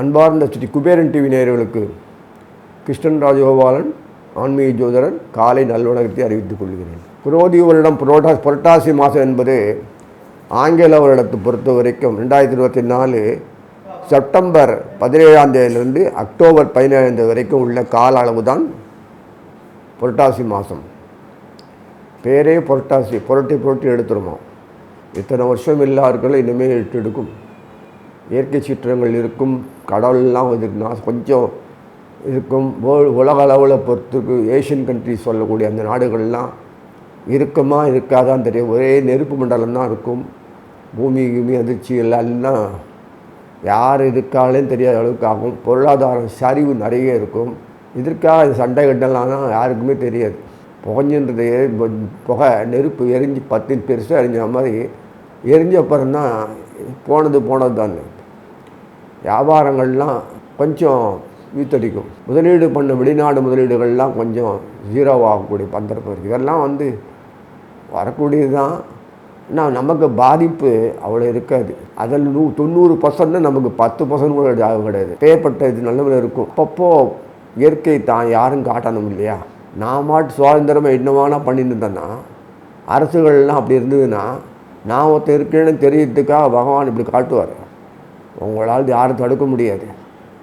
அன்பார்ந்த ஸ்ரீ குபேரன் டிவி நேயர்களுக்கு கிருஷ்ணன் ராஜகோபாலன் ஆன்மீக ஜோதரன் காலை நல்வணக்கத்தை அறிவித்துக் கொள்கிறேன். புரோதி வருடம் புரோட்டா புரட்டாசி மாதம் என்பது ஆங்கில வருடத்தை பொறுத்த வரைக்கும் ரெண்டாயிரத்தி இருபத்தி நாலு செப்டம்பர் பதினேழாம் தேதியிலிருந்து அக்டோபர் பதினேழாம் தேதி வரைக்கும் உள்ள கால அளவு தான் புரட்டாசி மாதம். பேரே புரட்டாசி புரட்டி புரட்டி எடுத்துருமா? இத்தனை வருஷம் இல்லாதவர்களும் இனிமேல் எட்டு எடுக்கும். இயற்கை சீற்றங்கள் இருக்கும் கடவுள்லாம் இதுக்கு நான் கொஞ்சம் இருக்கும். வேர்ல்டு உலக அளவில் பொறுத்துக்கு ஏஷியன் கண்ட்ரிஸ் சொல்லக்கூடிய அந்த நாடுகள்லாம் இருக்குமா இருக்காதான் தெரியும். ஒரே நெருப்பு மண்டலம் தான் இருக்கும். பூமி கிமி அதிர்ச்சி எல்லாம் யார் இருக்காளேன்னு தெரியாத அளவுக்கு ஆகும். பொருளாதாரம் சரிவு நிறைய இருக்கும். இதற்காக சண்டை கட்டலாம் யாருக்குமே தெரியாது. புகைஞ்சின்றது புகை நெருப்பு எரிஞ்சு பத்து பெருசாக எரிஞ்ச மாதிரி எரிஞ்ச அப்புறம்தான் போனது போனது தான். வியாபாரங்கள்லாம் கொஞ்சம் வீத்தடிக்கும். முதலீடு பண்ண வெளிநாடு முதலீடுகள்லாம் கொஞ்சம் ஜீரோவாகக்கூடிய பந்தரப்பு இருக்குது இதெல்லாம் வந்து வரக்கூடியது தான். ஆனால் நமக்கு பாதிப்பு அவ்வளோ இருக்காது. அதில் நூ தொண்ணூறு பர்சன்ட் நமக்கு பத்து பர்சன்ட் கூட ஆகும் கிடையாது. பேப்பட்ட இது நல்லவில் இருக்கும். அப்பப்போ இயற்கை தான் யாரும் காட்டணும் இல்லையா? நான் மாட்டு சுதந்திரமாக என்னவானா பண்ணிட்டு இருந்தேன்னா அரசுகள்லாம் அப்படி இருந்ததுன்னா நான் ஒருத்தர் இருக்கேன்னு தெரியறதுக்காக பகவான் இப்படி காட்டுவார். உங்களால் யாரும் தடுக்க முடியாது.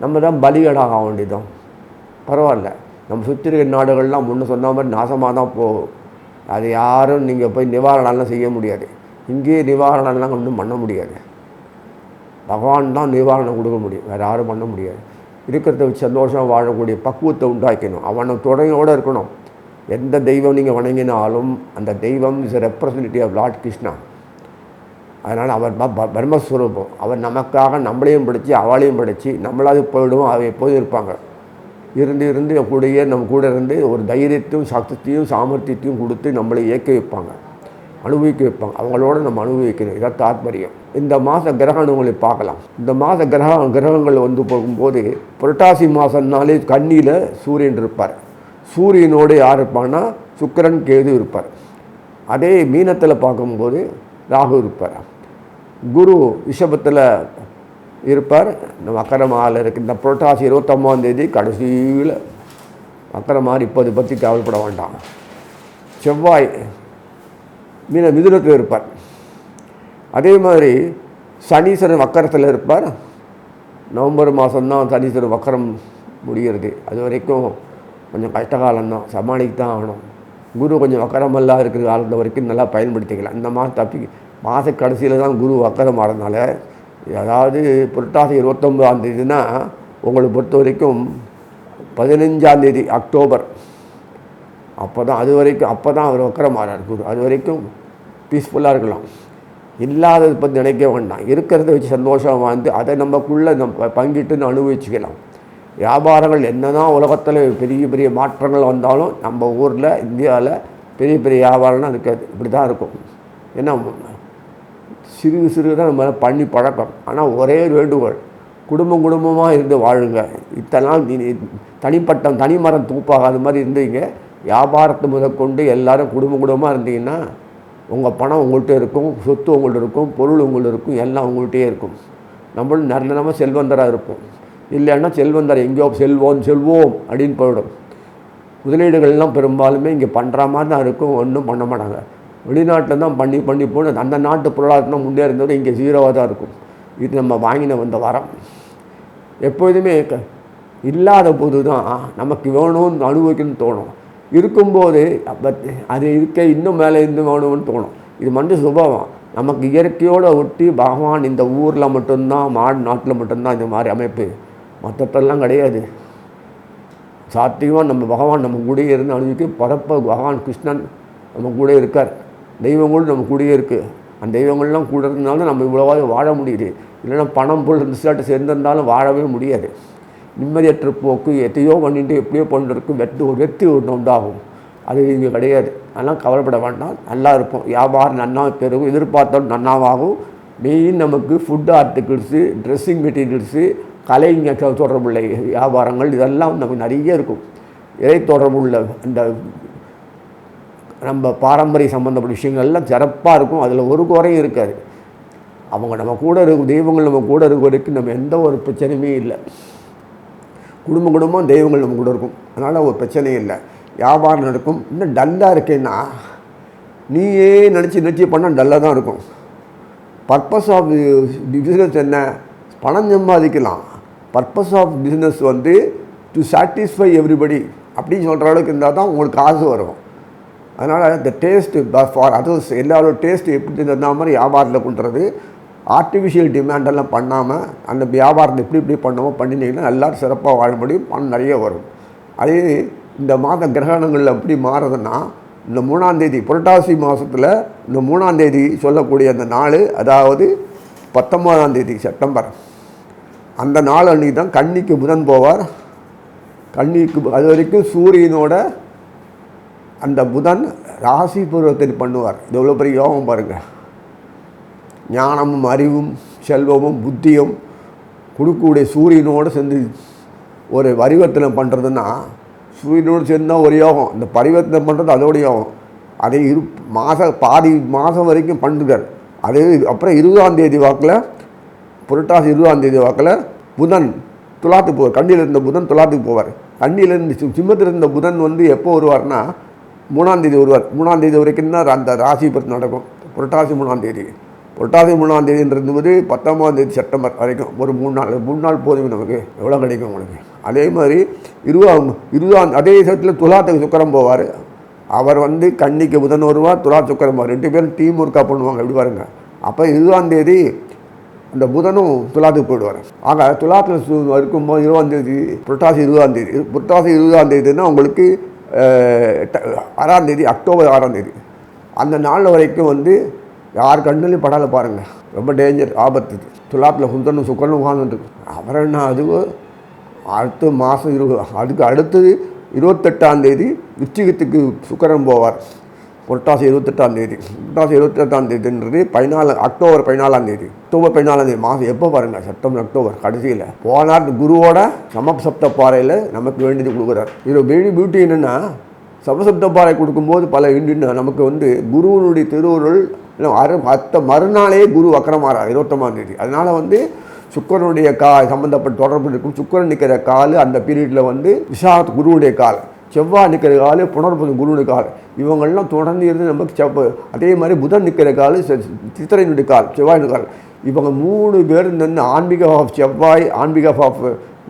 நம்ம தான் பலிகடாக ஆக வேண்டியதும். பரவாயில்ல. நம்ம சுற்றி இருக்கிற நாடுகள்லாம் முன்ன சொன்ன மாதிரி நாசமாக தான் போகும் அது யாரும் நீங்கள் போய் நிவாரணம்லாம் செய்ய முடியாது. இங்கேயே நிவாரணம்லாம் ஒன்றும் பண்ண முடியாது. பகவான் தான் நிவாரணம் கொடுக்க முடியும். வேறு யாரும் பண்ண முடியாது. இருக்கிறத வச்சு சந்தோஷமாக வாழக்கூடிய பக்குவத்தை உண்டாக்கணும். அவனை துணையோடு இருக்கணும். எந்த தெய்வம் நீங்கள் வணங்கினாலும் அந்த தெய்வம் is representative of lord Krishna அதனால் அவர் பிரம்மஸ்வரூபம் அவர் நமக்காக நம்மளையும் படித்து அவளையும் படித்து நம்மளாவது போயிடுவோம் அவ எப்போதும் இருப்பாங்க. இருந்து இருந்து கூடயே நம்ம கூட இருந்து ஒரு தைரியத்தையும் சக்தியையும் சாமர்த்தியத்தையும் கொடுத்து நம்மளை இயக்க வைப்பாங்க. அனுபவிக்க வைப்பாங்க அவங்களோட நம்ம அனுபவிக்கணும். இதான் தாத்பரியம். இந்த மாத கிரகணங்களை பார்க்கலாம். இந்த மாத கிரக கிரகங்கள் வந்து போகும்போது புரட்டாசி மாதம்னாலே கண்ணியில் சூரியன் இருப்பார். சூரியனோடு யார் இருப்பான்னா சுக்கிரன் கேது இருப்பார். அதே மீனத்தில் பார்க்கும்போது ராகு இருப்பார். குரு ரிஷபத்தில் இருப்பார். இந்த மக்கரமாவில் இருக்கு. இந்த புரட்டாசி இருபத்தொம்பாந்தேதி கடைசியில் மக்கரமாரி இப்போது பற்றி கவலைப்பட வேண்டாம். செவ்வாய் மீன மிதுனத்தில் இருப்பார். அதே மாதிரி சனீஸ்வரன் வக்கரத்தில் இருப்பார். நவம்பர் மாதம்தான் சனீஸ்வரன் வக்கரம் முடிகிறது. அது வரைக்கும் கொஞ்சம் கஷ்டகாலம்தான். சமாளிக்க தான் ஆகணும். குரு கொஞ்சம் வக்கரமெல்லாம் இருக்கிற காலத்தை வரைக்கும் நல்லா பயன்படுத்திக்கலாம். இந்த மாதம் தப்பி மாத கடைசியில் தான் குரு வக்கரம் ஆகிறதுனால அதாவது புரட்டாசி இருபத்தொம்பதாம் தேதினா உங்களை பொறுத்த வரைக்கும் பதினஞ்சாந்தேதி அக்டோபர் அப்போ தான் அது வரைக்கும் அப்போ தான் அவர் வக்கரமாறார் குரு. அது வரைக்கும் பீஸ்ஃபுல்லாக இருக்கலாம். இல்லாததை பற்றி நினைக்க வேண்டாம். இருக்கிறத வச்சு சந்தோஷமாக வாழ்ந்து அதை நமக்குள்ளே நம்ம பங்கிட்டுன்னு அனுபவிச்சுக்கலாம். வியாபாரங்கள் என்ன தான் உலகத்தில் பெரிய பெரிய மாற்றங்கள் வந்தாலும் நம்ம ஊரில் இந்தியாவில் பெரிய பெரிய வியாபாரம்லாம் இருக்காது இப்படி தான் இருக்கும். ஏன்னா சிறு சிறு தான் நம்ம பண்ணி பழக்கம். ஆனால் ஒரே ஒரு வேண்டுகோள் குடும்பம் குடும்பமாக இருந்து வாழுங்க. இத்தனை நாள் தனிப்பட்டம் தனிப்பட்ட தனிமரம் தூப்பாகாத மாதிரி இருந்தீங்க. வியாபாரத்தை முதற்கொண்டு எல்லாரும் குடும்ப குடும்பமாக இருந்தீங்கன்னா உங்கள் பணம் உங்கள்கிட்ட இருக்கும் சொத்து உங்கள்கிட்ட இருக்கும் பொருள் உங்கள்கிட்ட இருக்கும் எல்லாம் உங்கள்கிட்டயே இருக்கும். நம்மளும் நிரந்தரமாக செல்வந்தராக இருப்போம். இல்லைன்னா செல்வந்தர் எங்கேயோ செல்வோம் செல்வோம் அப்படின்னு போயிடும். முதலீடுகள்லாம் பெரும்பாலுமே இங்கே பண்ணுற மாதிரி தான் இருக்கும் ஒன்றும் பண்ண மாட்டாங்க. வெளிநாட்டில் தான் பண்ணி பண்ணி போனது அந்த நாட்டு பொருளாதாரம் முன்னேறினது இங்கே ஜீரோவாக தான் இருக்கும். இது நம்ம வாங்கின வந்த வரம். எப்போதுமே க- இல்லாத போது தான் நமக்கு வேணும்னு அனுபவிக்கணும்னு தோணும். இருக்கும்போது பட் அது இருக்க இன்னும் மேலே இருந்து வேணும்னு தோணும். இது மட்டும் சுபாவம். நமக்கு இயற்கையோடு ஒட்டி பகவான் இந்த ஊரில் மட்டும்தான் மாடு நாட்டில் மட்டும்தான் இந்த மாதிரி அமைப்பு. மற்றத்தெல்லாம் கிடையாது. சாத்தியமாக நம்ம பகவான் நம்ம கூடயே இருந்து அனுபவிக்க பரப்ப பகவான் கிருஷ்ணன் நம்ம கூட இருக்கார். தெய்வங்களும் நம்ம கூடயே இருக்குது அந்த தெய்வங்கள்லாம் கூட இருந்தாலும் நம்ம இவ்வளோவாக வாழ முடியுது. இல்லைன்னா பணம் பொருள் ரிசல்ட் சேர்ந்திருந்தாலும் வாழவே முடியாது. நிம்மதியற்ற போக்கு எத்தையோ பண்ணிட்டு எப்படியோ பண்ணிட்டு வெட்டு ஒரு வெற்றி ஒன்று உண்டாகும். அது இங்கே கிடையாது. அதெல்லாம் கவலைப்பட வேண்டாம். நல்லா இருப்போம். வியாபாரம் நன்னா பெருகும். எதிர்பார்த்தாலும் நன்னாவாகும். மெயின் நமக்கு ஃபுட் ஆர்டிகிள்ஸு ட்ரெஸ்ஸிங் மெட்டீரியல்ஸு கலைங்க தொடர்புள்ள வியாபாரங்கள் இதெல்லாம் நமக்கு நிறைய இருக்கும். இறை தொடர்புள்ள அந்த நம்ம பாரம்பரிய சம்மந்தப்பட்ட விஷயங்கள் எல்லாம் சிறப்பாக இருக்கும். அதில் ஒரு குறையும் இருக்காது. அவங்க நம்ம கூட இருக்கும் தெய்வங்கள் நம்ம கூட இருக்க வரைக்கும் நம்ம எந்த ஒரு பிரச்சனையுமே இல்லை. குடும்ப குடும்பம் தெய்வங்கள் நம்ம கூட இருக்கும். அதனால் ஒரு பிரச்சனையும் இல்லை. வியாபாரம் நடக்கும். இன்னும் டல்லாக இருக்கேன்னா நீயே நினச்சி நினச்சி பண்ணால் டல்லாக தான் இருக்கும். பர்பஸ் ஆஃப் பிஸ்னஸ் என்ன? பணம் சம்பாதிக்கலாம். பர்பஸ் ஆஃப் பிஸ்னஸ் வந்து டு சாட்டிஸ்ஃபை எவ்ரிபடி அப்படின்னு சொல்கிற அளவுக்கு இருந்தால் தான் உங்களுக்கு காசு வரும். அதனால் இந்த டேஸ்ட்டு ஃபார் அதர்ஸ் எல்லாரோட டேஸ்ட்டு எப்படி இருந்தால் மாதிரி வியாபாரத்தில் பண்ணுறது ஆர்டிஃபிஷியல் டிமாண்டெல்லாம் பண்ணாமல் அந்த வியாபாரத்தை எப்படி இப்படி பண்ணமோ பண்ணினீங்கன்னா எல்லோரும் சிறப்பாக வாழ முடியும் பணம் நிறைய வரும். அதே இந்த மாத கிரகணங்கள் எப்படி மாறுதுன்னா இந்த மூணாந்தேதி புரட்டாசி மாதத்தில் இந்த மூணாந்தேதி சொல்லக்கூடிய அந்த நாள் அதாவது பத்தொம்போதாம் தேதி செப்டம்பர். அந்த நாள் அன்றைக்கி தான் கன்னிக்கு புதன் போவார். கன்னிக்கு அது வரைக்கும் சூரியனோட அந்த புதன் ராசி பூர்வத்தில் பண்ணுவார். இது எவ்வளோ பெரிய யோகம் பாருங்கள் ஞானமும் அறிவும் செல்வமும் புத்தியும் கொடுக்கக்கூடிய சூரியனோடு சேர்ந்து ஒரு பரிவர்த்தனை பண்ணுறதுன்னா சூரியனோடு சேர்ந்து ஒரு யோகம். இந்த பரிவர்த்தனை பண்ணுறது அதோட யோகம். அதை இரு மாத பாதி மாதம் வரைக்கும் பண்ணுறார் அதே அப்புறம் இருபதாம் தேதி வாக்கில் புரட்டாசி இருபதாம் தேதி வாக்கில் புதன் துலாத்துக்கு போவார். கண்ணியில் இருந்த புதன் துலாத்துக்கு போவார். கண்ணியில் இருந்து சிம்மத்தில் இருந்த புதன் வந்து எப்போ வருவார்னா மூணாந்தேதி வருவார். மூணாந்தேதி வரைக்கும் தான் அந்த ராசி பற்றி நடக்கும். புரட்டாசி மூணாந்தேதி புரட்டாசி மூணாம் தேதின்றது பத்தாம் தேதி செப்டம்பர் வரைக்கும் ஒரு மூணு நாள் மூணு நாள் போதும் நமக்கு எவ்வளோ கிடைக்கும் உங்களுக்கு? அதே மாதிரி இருபதாம் இருபதாம் அதே சமயத்தில் துலாத்துக்கு சுக்கரம் போவார். அவர் வந்து கன்னிக்கு புதன் வருவார் துலா சுக்கரம் போவார். ரெண்டு பேரும் டீம் ஒர்க்காக பண்ணுவாங்க எப்படி பாருங்க? அப்போ இருபதாம் தேதி அந்த புதனும் துலாத்துக்கு போயிடுவார். ஆக துலாத்தில் இருக்கும்போது இருபதாம் தேதி புரட்டாசி இருபதாம் தேதி புரட்டாசி இருபதாம் தேதினா உங்களுக்கு ஆறாம் தேதி அக்டோபர் ஆறாம் தேதி. அந்த நாள் வரைக்கும் வந்து யார் கண்ணுலையும் படால பாருங்கள் ரொம்ப டேஞ்சர் ஆபத்து. இது துலாத்தில் சுந்தரனும் சுக்கரனும் உட்காந்துருக்கு அப்புறம் என்ன அது அடுத்த மாதம் இரு அதுக்கு அடுத்தது இருபத்தெட்டாம் தேதி விச்சிகத்துக்கு சுக்கரன் போவார். புரட்டாசி இருபத்தெட்டாம் தேதி. புரட்டாசி இருபத்தெட்டாம் தேதின்றது பதினாலு அக்டோபர் பதினாலாம் தேதி. அக்டோபர் பதினாலாம் தேதி மாதம் எப்போ பாருங்கள் செப்டம்பர் அக்டோபர் கடைசியில். போனார் குருவோட சமசப்த பாறையில் நமக்கு வேண்டியது கொடுக்குறார். இது பியூட்டி பியூட்டி என்னென்னா சமசப்த பாறை கொடுக்கும்போது பல இண்டின்னு நமக்கு வந்து குருவனுடைய திருவுருள் அரு அத்த மறுநாளே குரு வக்கரமாறார் இருபத்தொம்பதாம் தேதி அதனால் வந்து சுக்கரனுடைய கா சம்மந்தப்பட்ட தொடர்பு இருக்கும். சுக்கரன் நிற்கிற கால் அந்த பீரியடில் வந்து விஷாத் குருவுடைய கால். செவ்வாய் நிற்கிற கால் புனர்புதன் குருவுடைய கால். இவங்கள்லாம் தொடர்ந்து இருந்து நமக்கு செவ்வ அதே மாதிரி புதன் நிற்கிற கால் சித்திரையினுடைய கால் செவ்வாயினுடைய கால். இவங்க மூணு பேர் நின்று ஆன்மீக ஆஃப் செவ்வாய் ஆன்மீக ஆஃப்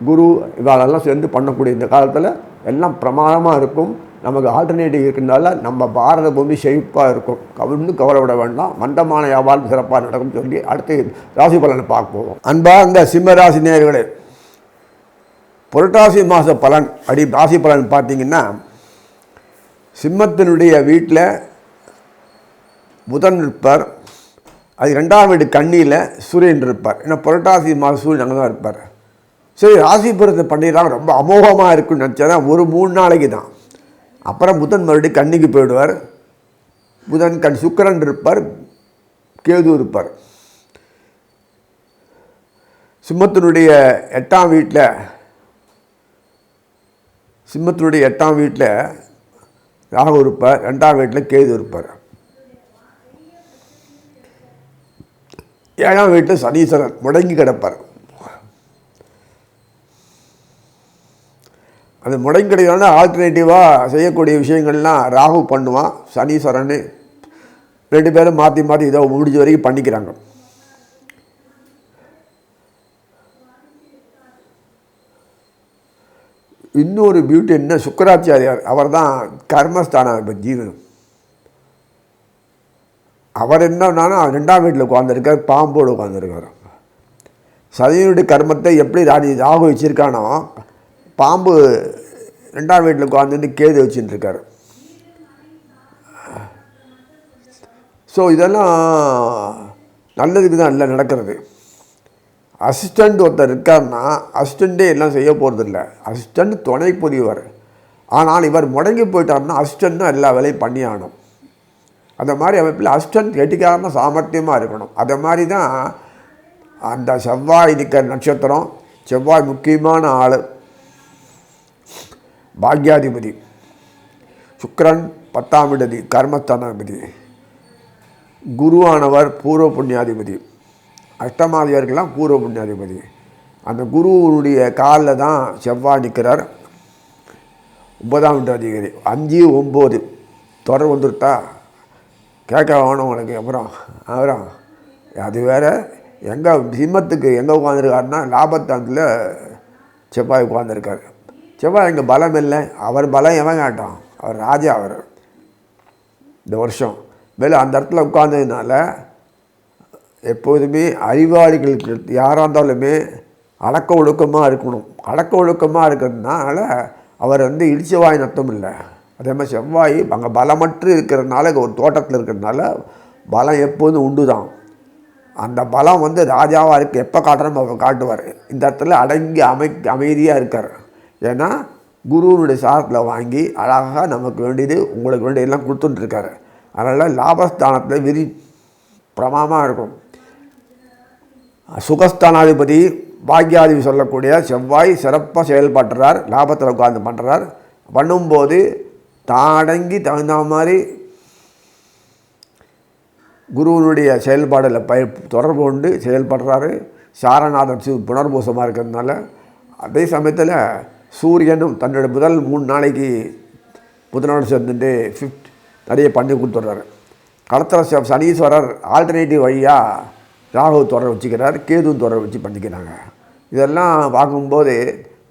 குரு இவாளெல்லாம் சேர்ந்து பண்ணக்கூடிய இந்த காலத்தில் எல்லாம் பிரமாதமாக இருக்கும். நமக்கு ஆல்டர்னேட்டிவ் இருக்கிறதுனால நம்ம பாரத பூமி செழிப்பாக இருக்கும். கவிழ்ந்து கவலைப்பட வேண்டாம். மந்தமான வியாபாரம் சிறப்பாக நடக்கும் சொல்லி அடுத்து ராசி பலனை பார்ப்போம். அன்பாக இந்த சிம்ம ராசி நேர்களே புரட்டாசி மாத பலன் அடி ராசி பலன் பார்த்தீங்கன்னா சிம்மத்தினுடைய வீட்டில் புதன் இருப்பார். அது ரெண்டாம் வீடு கண்ணியில் சூரியன் இருப்பார். ஏன்னா புரட்டாசி மாத சூரியன் அங்கே தான் இருப்பார். சரி ராசிபுரத்தை பண்ணிடலாம். ரொம்ப அமோகமாக இருக்குன்னு நினச்சா ஒரு மூணு நாளைக்கு தான். அப்புறம் புதன் மறுபடியும் கண்ணிக்கு போயிடுவார். புதன் கண் சுக்கரன் இருப்பார் கேது இருப்பார். சிம்மத்தினுடைய எட்டாம் வீட்டில் சிம்மத்தினுடைய எட்டாம் வீட்டில் ராகு இருப்பார் ரெண்டாம் வீட்டில் கேது இருப்பார். ஏழாம் வீட்டில் சனீஸ்வரன் முடங்கி கிடப்பார். அது முடங்கடையான ஆல்டர்னேட்டிவாக செய்யக்கூடிய விஷயங்கள்லாம் ராகு பண்ணுவான் சனீஸ்வரன் ரெண்டு பேரும் மாற்றி மாற்றி இதை முடிஞ்ச வரைக்கும் பண்ணிக்கிறாங்க. இன்னொரு பியூட்டி என்ன? சுக்கராச்சாரியார். அவர் தான் கர்மஸ்தானம் இப்போ ஜீவன். அவர் என்னன்னா ரெண்டாம் வீட்டில் உட்காந்துருக்கார் பாம்போடு உட்காந்துருக்கார் சதியனுடைய கர்மத்தை எப்படி ராணி ராகு வச்சுருக்கானோ பாம்பு ரெண்டாம் வீட்டில் உட்காந்துட்டு கேது வச்சுட்டுருக்காரு. ஸோ இதெல்லாம் நல்லதுக்கு தான் இல்லை நடக்கிறது. அசிஸ்டண்ட் ஒருத்தர் இருக்காருன்னா அசிஸ்டண்ட்டே எல்லாம் செய்ய போகிறதில்ல அசிஸ்டண்ட் துணை புரியவர் ஆனால் இவர் முடங்கி போயிட்டார்னா அசிஸ்டண்ட் தான் எல்லா வேலையும் பண்ணி ஆகணும். அந்த மாதிரி அமைப்பில் அசிஸ்டண்ட் கெட்டிக்காரன சாமர்த்தியமாக இருக்கணும். அதை மாதிரி தான் அந்த செவ்வாய் நிற்கிற நட்சத்திரம் செவ்வாய் முக்கியமான ஆள். பாக்யாதிபதி. சுக்கரன் பத்தாம் இடதி கர்மஸ்தானாதிபதி. குருவானவர் பூர்வ புண்ணியாதிபதி. அஷ்டமாதிபதிகள்லாம் பூர்வ புண்ணியாதிபதி. அந்த குருவனுடைய காலில் தான் செவ்வாய் நிற்கிறார் ஒன்பதாம் வீட்டு அதிகாரி. அஞ்சு ஒம்பது. தொடர் வந்துருட்டா. கேட்க வேணும் உங்களுக்கு அப்புறம் அப்புறம் அது வேற எங்கே சிம்மத்துக்கு எங்கே உட்காந்துருக்காருன்னா லாபத்தாந்தில் செவ்வாய் உட்காந்துருக்காரு செவ்வாய் இங்கே பலம் இல்லை? அவர் பலம் எவன் காட்டும் அவர் ராஜா அவர். இந்த வருஷம். மேலே அந்த இடத்துல உட்கார்ந்ததுனால எப்போதுமே அறிவாளிகளுக்கு யாராக இருந்தாலுமே அடக்க ஒழுக்கமாக இருக்கணும். அடக்க ஒழுக்கமாக இருக்கிறதுனால அவர் வந்து இடிச்சவாய் நத்தம் இல்லை. அதே மாதிரி செவ்வாய் அங்கே பலமற்று இருக்கிறதுனால ஒரு தோட்டத்தில் இருக்கிறதுனால பலம் எப்போதும் உண்டு தான் அந்த பலம் வந்து ராஜாவாக இருக்குது எப்போ காட்டுறோமோ அவர் காட்டுவார். இந்த இடத்துல அடங்கி அமை அமைதியாக இருக்கார். ஏன்னா குருவனுடைய சாரத்தில் வாங்கி அழகாக நமக்கு வேண்டியது உங்களுக்கு வேண்டியதெல்லாம் கொடுத்துட்டுருக்காரு. அதனால் லாபஸ்தானத்தில் விரி பிரமாமாக இருக்கும். சுகஸ்தானாதிபதி பாக்யாதிபதி சொல்லக்கூடிய செவ்வாய் சிறப்பாக செயல்படுறார் லாபத்தில் உட்கார்ந்து பண்ணுறார் பண்ணும்போது தான் அடங்கி தகுந்த மாதிரி குருவனுடைய செயல்பாடில் பய தொடர்பு கொண்டு செயல்படுறாரு. சாரநாதன் சி புனர்பூசமாக இருக்கிறதுனால அதே சமயத்தில் சூரியனும் தன்னோட முதல் மூணு நாளைக்கு புதனோடு சேர்ந்துட்டு ஃபிஃப்த் நிறைய பண்ணி கொடுத்துட்றாரு களத்தில் சனீஸ்வரர் ஆல்டர்னேட்டிவ் வழியாக ராகு தொடர் வச்சுக்கிறார் கேது தொடர் வச்சு பண்ணிக்கிறாங்க. இதெல்லாம் பார்க்கும்போது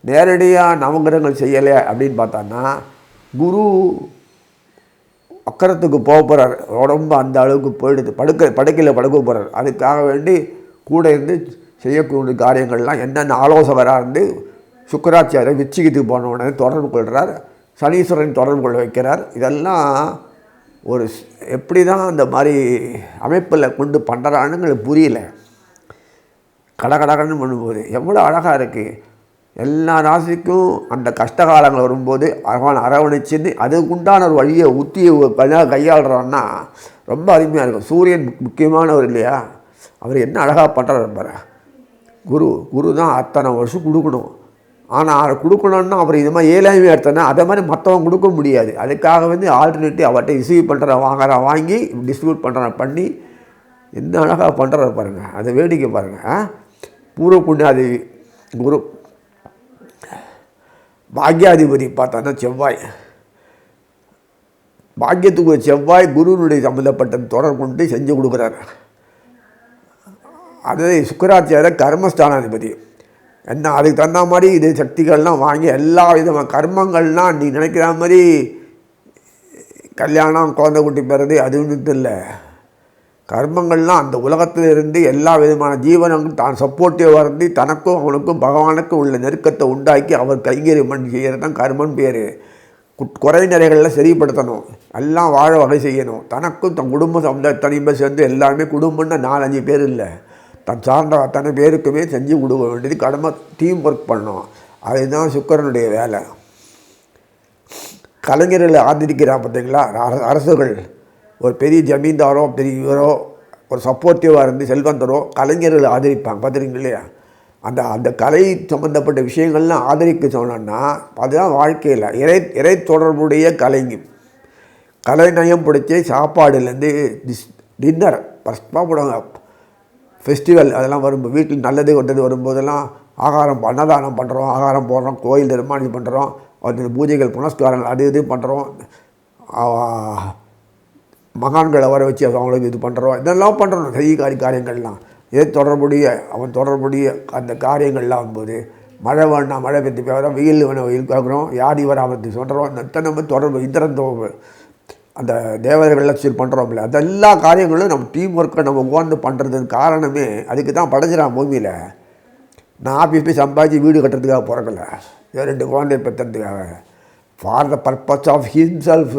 நேரடியாக நவகிரகங்கள் செய்யலை அப்படின்னு பார்த்தான்னா குரு அக்கரத்துக்கு போக போகிறார் உடம்பு அந்த அளவுக்கு போயிடுது. படுக்க படுக்கையில் படுக்க போகிறார் அதுக்காக வேண்டி கூட இருந்து செய்யக்கூடிய காரியங்கள்லாம் என்னென்ன ஆலோசகராக இருந்து சுக்கராச்சாரியர் விச்சிகத்துக்கு போன உடனே தொடர்பு கொள்கிறார் சனீஸ்வரன் தொடர்பு கொள்ள வைக்கிறார். இதெல்லாம் ஒரு எப்படி தான் அந்த மாதிரி அமைப்பில் கொண்டு பண்ணுறான்னு புரியல. கடகடகன்னு பண்ணும்போது எவ்வளோ அழகாக இருக்குது எல்லா ராசிக்கும் அந்த கஷ்ட காலங்கள் வரும்போது அவன் அரவணைச்சுன்னு அதுக்கு உண்டான ஒரு வழியை உத்தியை கையா- கையாளுறான்னா ரொம்ப அருமையாக இருக்கும். சூரியன் முக்கியமானவர் இல்லையா? அவர் என்ன அழகாக பண்ணுறாரு பாரு. குரு குரு தான் அத்தனை வருஷம் கொடுக்கணும். ஆனால் அதை கொடுக்கணுன்னா அவர் இது மாதிரி ஏழாமே எடுத்தோன்னா அதை மாதிரி மற்றவங்க கொடுக்க முடியாது. அதுக்காக வந்து ஆல்டர்னேட்டிவ் அவர்கிட்ட ரிசீவ் பண்ணுற வாங்குற வாங்கி டிஸ்ட்ரிபியூட் பண்ணுற பண்ணி என்ன அழகாக பண்ணுற பாருங்கள் அதை வேடிக்கை பாருங்கள் பூர்வ புண்ணியாதிபதி குரு பாக்யாதிபதி பார்த்தோன்னா செவ்வாய். பாக்கியத்துக்கு ஒரு செவ்வாய் குருவினுடைய சம்மந்தப்பட்ட தொடர் கொண்டு செஞ்சு கொடுக்குறாரு. அதே சுக்கராச்சாரியர் கர்மஸ்தானாதிபதி. என்ன அதுக்கு தகுந்த மாதிரி இது சக்திகள்லாம் வாங்கி எல்லா விதமான கர்மங்கள்லாம் நீ நினைக்கிற மாதிரி கல்யாணம் குழந்தை குட்டி பெறது அது ஒன்றும் இல்லை. கர்மங்கள்லாம் அந்த உலகத்தில் இருந்து எல்லா விதமான ஜீவனங்களும் தான் சப்போர்ட்டிவாக இருந்து தனக்கும் அவனுக்கும் பகவானுக்கும் உள்ள நெருக்கத்தை உண்டாக்கி அவர் கைங்கரியம் மண் செய்கிறது தான் கர்மன் பேர். குறை நிறைகளில் சரிப்படுத்தணும். எல்லாம் வாழ வகை செய்யணும். தனக்கும் தன் குடும்ப சமுதாய தனிமை சேர்ந்து எல்லாமே குடும்பம்னா நாலஞ்சு பேர் இல்லை. தன் சார்ந்த அத்தனை பேருக்குமே செஞ்சு கொடுக்க வேண்டியது கடமை டீம் ஒர்க் பண்ணணும். அதுதான் சுக்கரனுடைய வேலை. கலைஞர்களை ஆதரிக்கிறா பார்த்தீங்களா? அரசுகள். ஒரு பெரிய ஜமீன்தாரோ பெரிய இவரோ ஒரு சப்போர்ட்டிவாக இருந்து செல்வந்தரோ கலைஞர்களை ஆதரிப்பாங்க. பார்த்துருங்க இல்லையா? அந்த அந்த கலை சம்மந்தப்பட்ட விஷயங்கள்லாம் ஆதரிக்க சொன்னோன்னா அதுதான் வாழ்க்கையில். இறை இறை தொடர்புடைய கலைஞ கலை நயம் சாப்பாடுலேருந்து டிஸ் டின்னர் ஃபஸ்ட்டாக போடுவாங்க ஃபெஸ்டிவல் அதெல்லாம் வரும்போது வீட்டில் நல்லது கொண்டது வரும்போதெல்லாம் ஆகாரம் அன்னதானம் பண்ணுறோம் ஆகாரம் போடுறோம் கோயில் நிர்மாணம் பண்ணுறோம் அது பூஜைகள் புனஸ்காரங்கள் அது இது பண்ணுறோம் மகான்களை வர வச்சு அவங்களுக்கு இது பண்ணுறோம் இதெல்லாம் பண்ணுறோம் செய்திக்காரி காரியங்கள்லாம். எது தொடர்புடைய அவன் தொடர்புடைய அந்த காரியங்கள்லாம் வரும்போது மழை வேணா மழை பெற்று பேசுகிறோம் வெயில் வேணும் வெயில் பார்க்குறோம் யார் இவர் வராமத்து சொல்கிறோம் இத்தனை நம்ம தொடர்பு இந்திரன் அந்த தேவதைகள்லாம் சீர் பண்ணுறோம்ல அது எல்லா காரியங்களும் நம்ம டீம் ஒர்க்கை நம்ம உட்காந்து பண்ணுறதுக்கு காரணமே அதுக்கு தான் படைச்சிடான் பூமியில். நான் ஆஃபீஸ் போய் சம்பாதிச்சு வீடு கட்டுறதுக்காக பிறக்கல ரெண்டு குழந்தை பெற்றுறதுக்காக for the purpose of himself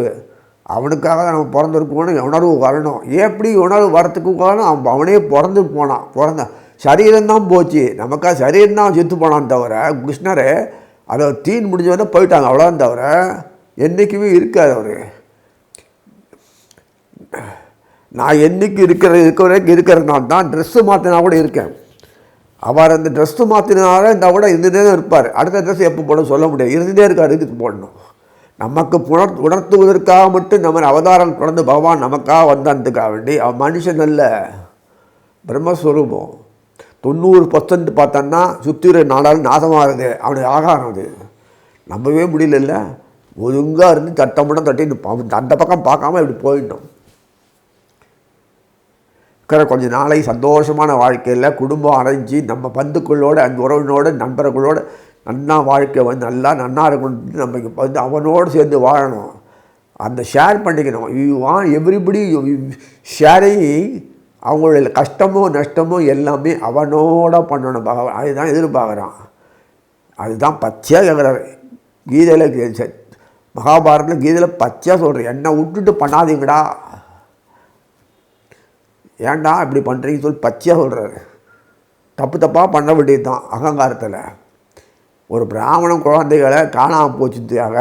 அவனுக்காக தான் நம்ம பிறந்திருக்கணும் உணர்வு வரணும். எப்படி உணர்வு வரத்துக்கு காரணம் அவன் அவனே பிறந்து போனான். பிறந்த சரீரம்தான் போச்சு. நமக்காக சரீரம்தான் செத்து போனான் தவிர கிருஷ்ணர் அதை தீன் முடிஞ்சவொடனே போயிட்டாங்க. அவ்வளோதான் தவிர என்றைக்குமே இருக்காது அவர். நான் என்னைக்கு இருக்கிற இருக்கிற வரைக்கும் இருக்கிறதுனால தான் ட்ரெஸ்ஸு மாற்றினா கூட இருக்கேன். அவர் அந்த ட்ரெஸ்ஸு மாற்றினால இந்த கூட இருந்துகிட்டே தான் இருப்பார். அடுத்த ட்ரெஸ் எப்போ போட சொல்ல முடியாது. இருந்துகிட்டே இருக்கார் இதுக்கு போடணும். நமக்கு புணர் உணர்த்துவதற்காக மட்டும் நம்ம அவதாரம் தொடர்ந்து பகவான் நமக்காக வந்தான்றதுக்காக வேண்டி அவன் மனுஷன் அல்ல. பிரம்மஸ்வரூபம். தொண்ணூறு பர்சன்ட் பார்த்தோன்னா சுத்திர நாடாலும் நாசமாகுது. அவனுக்கு ஆகாரம் அது. நம்பவே முடியல ஒழுங்காக இருந்து தட்டமுடன் தட்டி அந்த பக்கம் பார்க்காம இப்படி போயிட்டோம். இருக்கிற கொஞ்ச நாளை சந்தோஷமான வாழ்க்கையில் குடும்பம் அடைஞ்சு நம்ம பந்துக்களோடு அந்த உறவினோடு நண்பர்களோடு நன்னா வாழ்க்கை வந்து நல்லா நன்னா இருக்கணும். நம்ம வந்து அவனோடு சேர்ந்து வாழணும். அந்த ஷேர் பண்ணிக்கணும். யூ வான் எவ்ரிபடி ஷேரை அவங்களோட கஷ்டமோ நஷ்டமோ எல்லாமே அவனோட பண்ணணும். பகவான் அதுதான் எதிர்பார்க்குறான். அதுதான் பச்சையாக கேட்குறாரு கீதையில் மகாபாரதத்தில் கீதையில் பச்சையாக சொல்கிறேன் என்னை விட்டுட்டு பண்ணாதீங்கடா. ஏன்டா இப்படி பண்ணுறீங்கன்னு சொல்லி பச்சையாக சொல்கிறாரு தப்பு தப்பாக பண்ண வேண்டியது தான் அகங்காரத்தில். ஒரு பிராமணன் குழந்தைகளை காணாமல் போச்சுக்காக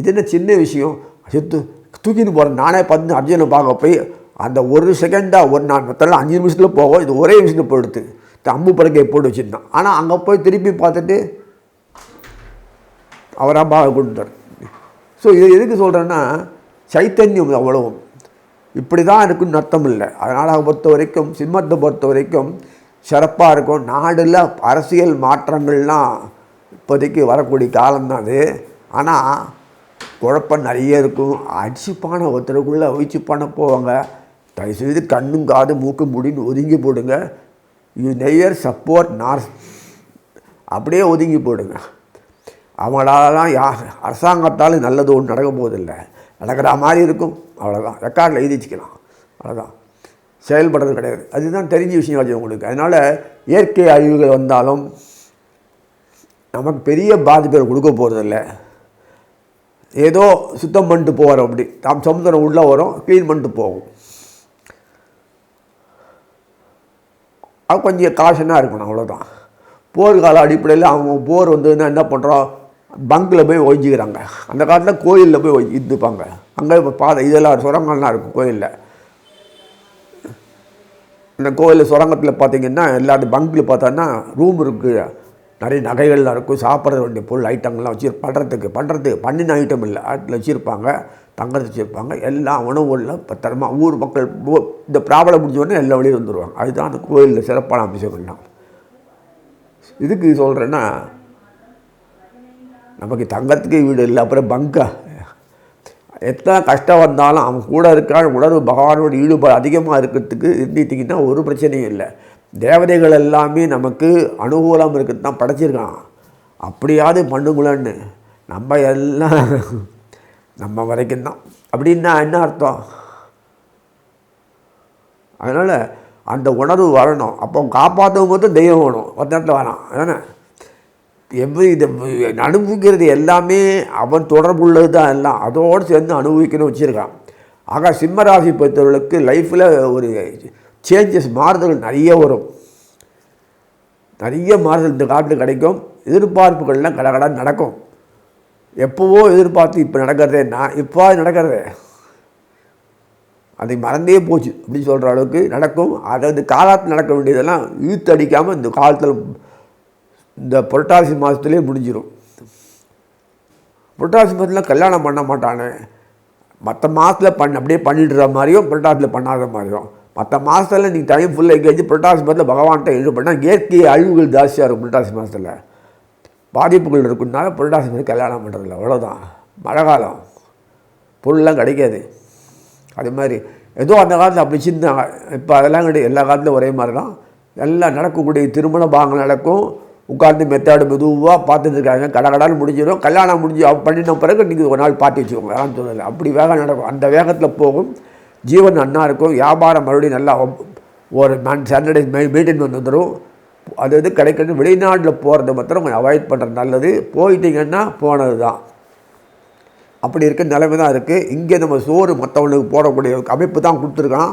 இது என்ன சின்ன விஷயம்? சுத்து தூக்கின்னு போகிறேன் நானே பார்த்து அர்ஜுனை பார்க்க போய் அந்த ஒரு செகண்டாக ஒரு நான் மொத்தம் அஞ்சு நிமிஷத்தில் போகும் இது ஒரே நிமிஷத்தில் போயிடுது. இந்த அம்பு படுக்கையை போட்டு வச்சுருந்தான். ஆனால் அங்கே போய் திருப்பி பார்த்துட்டு அவராக பாக கொடுத்தார் ஸோ இது எதுக்கு சொல்கிறேன்னா சைத்தன்யம் அவ்வளவும். இப்படி தான் இருக்குன்னு அர்த்தம் இல்லை. அதனால் பொறுத்த வரைக்கும் சிம்மத்தை பொறுத்த வரைக்கும் சிறப்பாக இருக்கும். நாடில் அரசியல் மாற்றங்கள்லாம் இப்போதைக்கு வரக்கூடிய காலம்தான் அது. ஆனால் குழப்பம் நிறைய இருக்கும். அடிச்சுப்பான ஒருத்தருக்குள்ளே அவிச்சு பண்ண போவாங்க. தயவுசெய்து கண்ணும் காது மூக்கு முடின்னு ஒதுங்கி போடுங்க. யூ நெய்யர் சப்போர்ட் நார்ஸ் அப்படியே ஒதுங்கி போடுங்க. அவங்களாலாம் யா அரசாங்கத்தால் நல்லது ஒன்று நடக்க போதில்லை நடக்கிற மாதிரி இருக்கும். அவ்வளோதான் ரெக்கார்டில் எழுதி வச்சுக்கலாம் அவ்வளோதான் செயல்படுறது கிடையாது. அதுதான் தெரிஞ்ச விஷயம் ஆச்சு உங்களுக்கு. அதனால் இயற்கை அழிவுகள் வந்தாலும் நமக்கு பெரிய பாதிப்பை கொடுக்க போகிறதில்ல ஏதோ சுத்தம் பண்ணிட்டு போகிறோம் அப்படி. தாம் சமுத்திரம் உள்ளே வரும் க்ளீன் பண்ணிட்டு போகும். அது கொஞ்சம் காஷனாக இருக்கணும். அவ்வளோதான் போர்கால அடிப்படையில் அவங்க போர் வந்ததுன்னா என்ன பண்ணுறோம் பங்கில் போய் ஒழிஞ்சிக்கிறாங்க. அந்த காலத்தில் கோயிலில் போய் ஒழி இருந்துப்பாங்க அங்கே இப்போ பாதை இதெல்லாம் சுரங்கம்லாம் இருக்கும் கோயிலில். இந்த கோயில் சுரங்கத்தில் பார்த்தீங்கன்னா எல்லாரும் பங்கில் பார்த்தோன்னா ரூம் இருக்குது நிறைய நகைகள்லாம் இருக்கும். சாப்பிட்ற வேண்டிய பொருள் ஐட்டங்கள்லாம் வச்சு பண்ணுறதுக்கு பண்ணுறதுக்கு பண்ணின ஐட்டம் இல்லை. ஆட்டில் வச்சுருப்பாங்க தங்கத்தை வச்சுருப்பாங்க. எல்லா உணவுகளில் பத்திரமா ஊர் மக்கள் இந்த ப்ராப்ளம் முடிஞ்சோடனே எல்லா வழியும் வந்துடுவாங்க அதுதான் அந்த கோயிலில் சிறப்பான அம்சங்கள்லாம் இதுக்கு சொல்கிறேன்னா நமக்கு தங்கத்துக்கு வீடு இல்லை அப்புறம் பங்கா எத்தனை கஷ்டம் வந்தாலும் அவன் கூட இருக்கான உணர்வு பகவானோட ஈடுபாடு அதிகமாக இருக்கிறதுக்கு இருந்துட்டிங்கன்னா ஒரு பிரச்சனையும் இல்லை. தேவதைகள் எல்லாமே நமக்கு அனுகூலம் இருக்கிறது தான் படைச்சிருக்கான். அப்படியாவது பண்ணுங்களேன்னு. நம்ம எல்லாம் நம்ம வரைக்கும் தான். அப்படின்னா என்ன அர்த்தம்? அதனால் அந்த உணர்வு வரணும். அப்போ காப்பாற்றும் போது தெய்வம் வேணும். ஒரு நேரத்தில் வரான் அதானே? எப்படி இதை அனுபவிக்கிறது எல்லாமே அவன் தொடர்புள்ளது தான் எல்லாம். அதோடு சேர்ந்து அனுபவிக்கணும் வச்சுருக்கான். ஆக சிம்ம ராசி பொறுத்தவர்களுக்கு லைஃப்பில் ஒரு சேஞ்சஸ் மாறுதல்கள் நிறைய வரும். நிறைய மாறுதல் இந்த காலத்தில் கிடைக்கும். எதிர்பார்ப்புகள்லாம் கடகடா நடக்கும். எப்போவோ எதிர்பார்த்து இப்போ நடக்கிறதேன்னா இப்போ நடக்கிறது. அதை மறந்தே போச்சு. அப்படின்னு சொல்கிற அளவுக்கு நடக்கும். அதை வந்து காலத்தில் நடக்க வேண்டியதெல்லாம் இழுத்து அடிக்காமல் இந்த காலத்தில் இந்த புரட்டாசி மாதத்துலேயே முடிஞ்சிடும் புரட்டாசி மாதத்தில் கல்யாணம் பண்ண மாட்டானே. மற்ற மாதத்தில் பண்ண அப்படியே பண்ணிடுற மாதிரியும் புரட்டாசியில் பண்ணாத மாதிரியும். மற்ற மாதத்தில் நீங்கள் டைம் ஃபுல்லாக எங்கேயாச்சும் புரட்டாசி மாதத்தில் பகவான்கிட்ட இது பண்ணால் இயற்கை அழிவுகள் ஜாஸ்தியாக இருக்கும் புரட்டாசி மாதத்தில். பாதிப்புகள் இருக்குனால புரட்டாசி மாதம் கல்யாணம் பண்ணுறதில்ல அவ்வளோதான் மழை காலம். பொருள்லாம் கிடைக்காது. அது மாதிரி. ஏதோ அந்த காலத்தில் அப்படி சின்ன இப்போ அதெல்லாம் கிடையாது. எல்லா காலத்துலையும் ஒரே மாதிரி தான் எல்லாம் நடக்கக்கூடிய திருமண பாகங்கள் நடக்கும். உட்கார்ந்து மெத்தாடு மெதுவாக பார்த்துட்டு இருக்காங்க. கடகடான்னு முடிஞ்சிடும். கல்யாணம் முடிஞ்சு பண்ணின பிறகு நீங்கள் ஒரு நாள் பார்த்து வச்சுக்கோங்க. வேணாம்னு சொல்லலை. அப்படி வேகம் நடக்கும். அந்த வேகத்தில் போகும். ஜீவன் நன்னா இருக்கும். வியாபாரம் மறுபடியும் நல்லா ஒரு மேன் சாட்டர்டே மெயின்டைன் பண்ணி வந்துடும் அது இது கிடைக்கிறது வெளிநாட்டில் போகிறத மாத்திரம் கொஞ்சம் அவாய்ட் பண்ணுறது நல்லது. போயிட்டீங்கன்னா போனது தான் அப்படி இருக்க நிலைமை தான் இருக்குது இங்கே நம்ம சோறு மற்றவங்களுக்கு போடக்கூடிய அமைப்பு தான் கொடுத்துருக்கான்.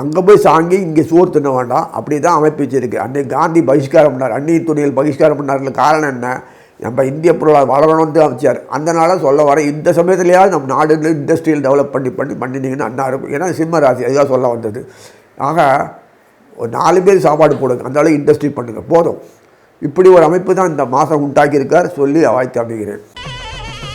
அங்கே போய் சாங்கி இங்கே சோறு தின்ன வேண்டாம். அப்படி தான் அமைப்பு வச்சுருக்கு. அன்றைக்கு காந்தி பகிஷ்காரம் பண்ணார். அந்நிய துணியில் பகிஷ்காரம் பண்ணார்ல காரணம் என்ன? நம்ம இந்திய பொருளாதாரம் வளரணும்னு தான் அமைச்சார். அதனால் சொல்ல வர இந்த சமயத்துலையாவது நம்ம நாடுகளில் இண்டஸ்ட்ரியல் டெவலப் பண்ணி பண்ணி பண்ணினீங்கன்னா அண்ணா இருக்கும். ஏன்னா சிம்ம ராசி அதுதான் சொல்ல வந்தது. ஆக ஒரு நாலு பேர் சாப்பாடு போடுங்க. அந்த இண்டஸ்ட்ரி பண்ணுங்கள் போதும். இப்படி ஒரு அமைப்பு தான் இந்த மாதம் உண்டாக்கியிருக்கார். சொல்லி வாழ்த்து அமைகிறேன்.